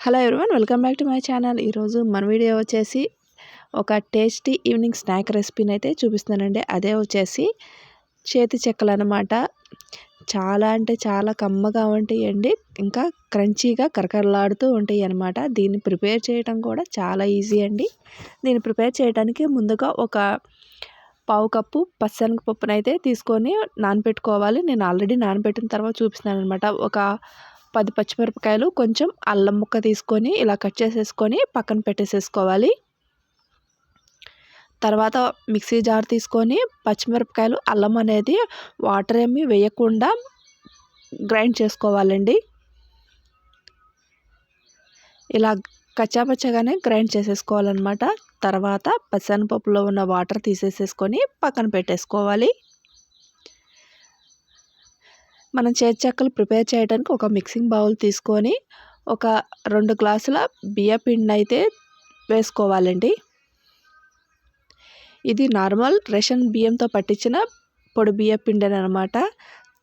Hello everyone welcome back to my channel. ఈరోజు మన video వచ్చేసి ఒక టేస్టీ ఈవినింగ్ స్నాక్ రెసిపీని అయితే చూపిస్తున్నానండి. అదే వచ్చేసి చేతి చెక్కలు అనమాట చాలా అంటే చాలా కమ్మగా ఉంటాయండి. ఇంకా క్రంచీగా కరకరలాడుతూ ఉంటాయి అనమాట దీన్ని ప్రిపేర్ చేయడం కూడా చాలా ఈజీ అండి. దీన్ని ప్రిపేర్ చేయడానికి ముందుగా ఒక పావు కప్పు పచ్చనగపప్పును పప్పునైతే తీసుకొని నానబెట్టుకోవాలి నేను ఆల్రెడీ నానబెట్టిన తర్వాత చూపిస్తున్నాను అనమాట ఒక పది పచ్చిమిరపకాయలు కొంచెం అల్లం ముక్క తీసుకొని ఇలా కట్ చేసేసుకొని పక్కన పెట్టేసేసుకోవాలి. తర్వాత మిక్సీ జార్ తీసుకొని పచ్చిమిరపకాయలు అల్లం అనేది వాటర్ ఏమి వేయకుండా గ్రైండ్ చేసుకోవాలండి. ఇలా కచ్చాపచ్చగానే గ్రైండ్ చేసేసుకోవాలన్నమాట. తర్వాత పచ్చనపప్పులో ఉన్న వాటర్ తీసేసేసుకొని పక్కన పెట్టేసుకోవాలి. మనం చేతి చెక్కలు ప్రిపేర్ చేయడానికి ఒక మిక్సింగ్ బౌల్ తీసుకొని ఒక రెండు గ్లాసుల బియ్య పిండిని అయితే వేసుకోవాలండి. ఇది నార్మల్ రేషన్ బియ్యంతో పట్టించిన పొడి బియ్య పిండి అనమాట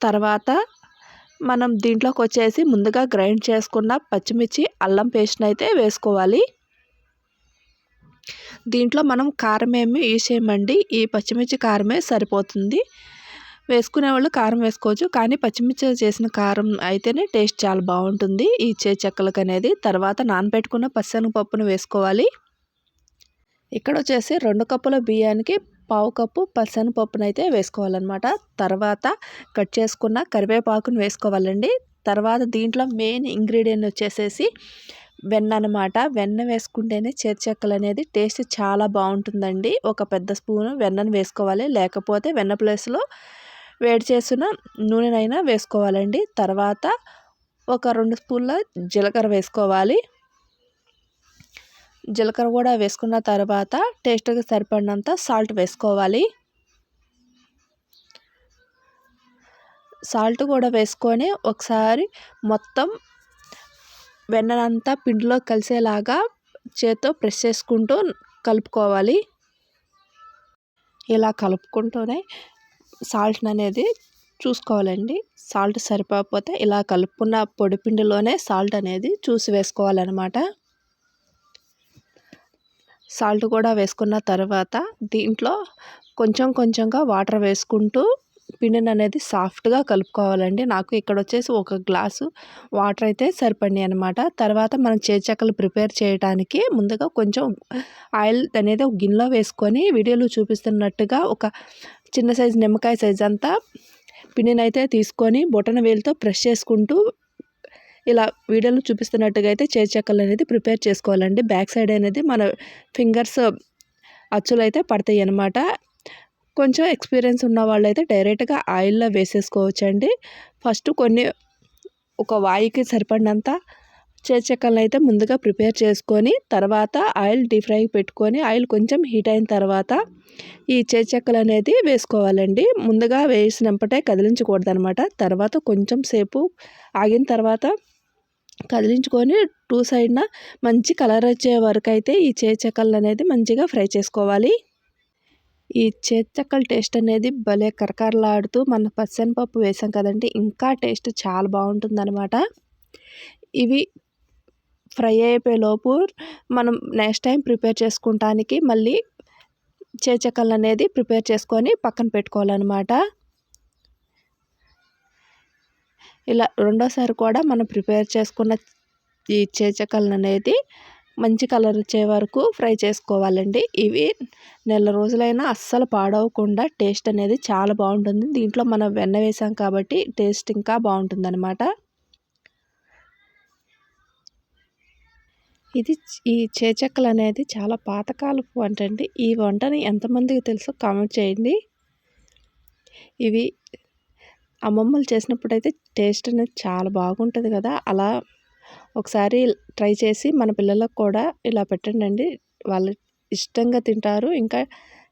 తర్వాత మనం దీంట్లోకి వచ్చేసి ముందుగా గ్రైండ్ చేసుకున్న పచ్చిమిర్చి అల్లం పేస్ట్ని అయితే వేసుకోవాలి. దీంట్లో మనం కారం ఏమి యూజ్ చేయమండి. ఈ పచ్చిమిర్చి కారమే సరిపోతుంది. వేసుకునే వాళ్ళు కారం వేసుకోవచ్చు. కానీ పచ్చిమిర్చి చేసిన కారం అయితేనే టేస్ట్ చాలా బాగుంటుంది. ఈ చే చెక్కలకు అనేది తర్వాత నానబెట్టుకున్న పప్పును వేసుకోవాలి. ఇక్కడ వచ్చేసి రెండు కప్పుల బియ్యానికి పావు కప్పు పప్పును అయితే వేసుకోవాలన్నమాట. తర్వాత కట్ చేసుకున్న కరివేపాకును వేసుకోవాలండి. తర్వాత దీంట్లో మెయిన్ ఇంగ్రీడియంట్ వచ్చేసేసి వెన్న అనమాట వెన్న వేసుకుంటేనే చెక్కలు అనేది టేస్ట్ చాలా బాగుంటుందండి. ఒక పెద్ద స్పూను వెన్నను వేసుకోవాలి. లేకపోతే వెన్న ప్లేస్లో వేడి చేసిన నూనెనైనా వేసుకోవాలండి. తర్వాత ఒక రెండు స్పూన్ల జీలకర్ర వేసుకోవాలి. జీలకర్ర కూడా వేసుకున్న తర్వాత టేస్ట్కి సరిపడినంత సాల్ట్ వేసుకోవాలి. సాల్ట్ కూడా వేసుకొని ఒకసారి మొత్తం వెన్ననంతా పిండిలో కలిసేలాగా చేత్తో ప్రెస్ చేసుకుంటూ కలుపుకోవాలి. ఇలా కలుపుకుంటూనే సాల్ట్ని అనేది చూసుకోవాలండి. సాల్ట్ సరిపోకపోతే ఇలా కలుపుకున్న పొడిపిండిలోనే సాల్ట్ అనేది చూసి వేసుకోవాలన్నమాట. సాల్ట్ కూడా వేసుకున్న తర్వాత దీంట్లో కొంచెం కొంచెంగా వాటర్ వేసుకుంటూ పిండిని అనేది సాఫ్ట్గా కలుపుకోవాలండి. నాకు ఇక్కడ వచ్చేసి ఒక గ్లాసు వాటర్ అయితే సరిపడి అనమాట తర్వాత మనం చేచక్కలు ప్రిపేర్ చేయడానికి ముందుగా కొంచెం ఆయిల్ అనేది ఒక గిన్నెలో వేసుకొని వీడియోలో చూపిస్తున్నట్టుగా ఒక చిన్న సైజు నిమ్మకాయ సైజ్ అంతా పిండినైతే తీసుకొని బొటన వేలుతో ప్రెస్ చేసుకుంటూ ఇలా వీడియోలో చూపిస్తున్నట్టుగా అయితే చేర్చక్కలు అనేది ప్రిపేర్ చేసుకోవాలండి. బ్యాక్ సైడ్ అనేది మన ఫింగర్స్ అచ్చులు అయితే పడతాయి అన్నమాట. కొంచెం ఎక్స్పీరియన్స్ ఉన్న వాళ్ళు అయితే డైరెక్ట్గా ఆయిల్లో వేసేసుకోవచ్చండి. ఫస్ట్ కొన్ని ఒక వాయికి సరిపడినంత చేర్చకల్ని అయితే ముందుగా ప్రిపేర్ చేసుకొని తర్వాత ఆయిల్ డీప్ ఫ్రై పెట్టుకొని ఆయిల్ కొంచెం హీట్ అయిన తర్వాత ఈ చేర్చక్కలు అనేది వేసుకోవాలండి. ముందుగా వేసినప్పటే కదిలించకూడదు అనమాట తర్వాత కొంచెం సేపు ఆగిన తర్వాత కదిలించుకొని టూ సైడ్న మంచి కలర్ వచ్చే వరకు అయితే ఈ చేచక్కలు అనేది మంచిగా ఫ్రై చేసుకోవాలి. ఈ చేతక్కల టేస్ట్ అనేది భలే కరకరలాడుతూ మన పచ్చనిపప్పు వేసాం కదండి. ఇంకా టేస్ట్ చాలా బాగుంటుందన్నమాట. ఇవి ఫ్రై అయిపోయేలోపు మనం నెక్స్ట్ టైం ప్రిపేర్ చేసుకుంటానికి మళ్ళీ చేచక్కలు అనేది ప్రిపేర్ చేసుకొని పక్కన పెట్టుకోవాలన్నమాట. ఇలా రెండోసారి కూడా మనం ప్రిపేర్ చేసుకున్న ఈ చేచక్కలను అనేది మంచి కలర్ వచ్చే వరకు ఫ్రై చేసుకోవాలండి. ఇవి నెల రోజులైనా అస్సలు పాడవకుండా టేస్ట్ అనేది చాలా బాగుంటుంది. దీంట్లో మనం వెన్న వేసాం కాబట్టి టేస్ట్ ఇంకా బాగుంటుంది ఇది ఈ చేచక్కలు అనేది చాలా పాతకాలపు వంట అండి ఈ వంటని ఎంతమందికి తెలుసో కామెంట్ చేయండి. ఇవి అమ్మమ్మలు చేసినప్పుడు అయితే టేస్ట్ అనేది చాలా బాగుంటుంది కదా. అలా ఒకసారి ట్రై చేసి మన పిల్లలకు కూడా ఇలా పెట్టండి వాళ్ళు ఇష్టంగా తింటారు. ఇంకా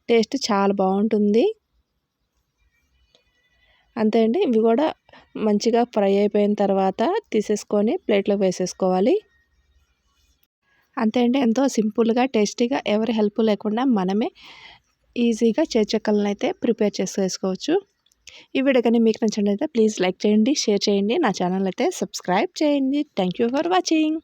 టేస్ట్ చాలా బాగుంటుంది. అంతే అండి. ఇవి కూడా మంచిగా ఫ్రై అయిపోయిన తర్వాత తీసేసుకొని ప్లేట్లోకి వేసేసుకోవాలి. అంతే అండి. ఎంతో సింపుల్గా టేస్టీగా ఎవరి హెల్ప్ లేకుండా మనమే ఈజీగా చేర్చక్కలను అయితే ప్రిపేర్ చేసుకోవచ్చు ఈ వీడియో కానీ మీకు నచ్చినట్లయితే ప్లీజ్ లైక్ చేయండి షేర్ చేయండి. నా ఛానల్ అయితే సబ్స్క్రైబ్ చేయండి. Thank for watching.